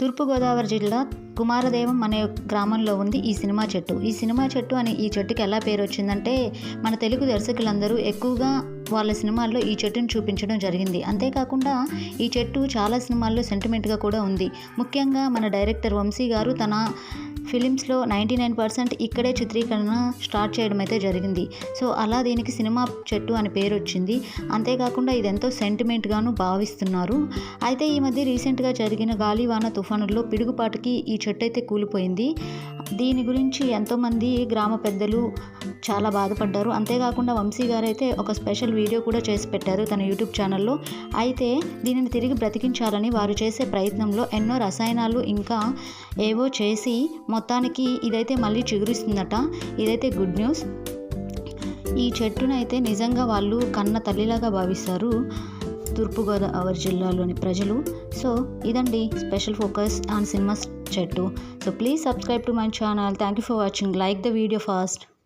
తూర్పుగోదావరి జిల్లా కుమారదేవం అనే గ్రామంలో ఉంది ఈ సినిమా చెట్టు. ఈ సినిమా చెట్టు అని ఈ చెట్టుకి ఎలా పేరు వచ్చిందంటే మన తెలుగు దర్శకులందరూ ఎక్కువగా వాళ్ళ సినిమాల్లో ఈ చెట్టును చూపించడం జరిగింది. అంతేకాకుండా ఈ చెట్టు చాలా సినిమాల్లో సెంటిమెంట్గా కూడా ఉంది. ముఖ్యంగా మన డైరెక్టర్ వంశీ గారు తన ఫిలిమ్స్లో నైంటీ నైన్ పర్సెంట్ ఇక్కడే చిత్రీకరణ స్టార్ట్ చేయడం అయితే జరిగింది. సో అలా దీనికి సినిమా చెట్టు అని పేరు వచ్చింది. అంతేకాకుండా ఇది ఎంతో సెంటిమెంట్గాను భావిస్తున్నారు. అయితే ఈ మధ్య రీసెంట్గా జరిగిన గాలివాన తుఫానుల్లో పిడుగుపాటుకి ఈ చెట్టు అయితే కూలిపోయింది. దీని గురించి ఎంతోమంది గ్రామ పెద్దలు చాలా బాధపడ్డారు. అంతేకాకుండా వంశీ గారు అయితే ఒక స్పెషల్ వీడియో కూడా చేసి పెట్టారు తన యూట్యూబ్ ఛానల్లో. అయితే దీనిని తిరిగి బ్రతికించాలని వారు చేసే ప్రయత్నంలో ఎన్నో రసాయనాలు ఇంకా ఏవో చేసి మొత్తానికి ఇదైతే మళ్ళీ చిగురిస్తుందట. ఇదైతే గుడ్ న్యూస్. ఈ చెట్టునైతే నిజంగా వాళ్ళు కన్న తల్లిలాగా భావిస్తారు. తూర్పుగోదావరి జిల్లాలోని ప్రజలు. సో ఇదండి స్పెషల్ ఫోకస్ ఆన్ సినిమా చెట్టు. So please subscribe to my channel. Thank you for watching. Like the video fast.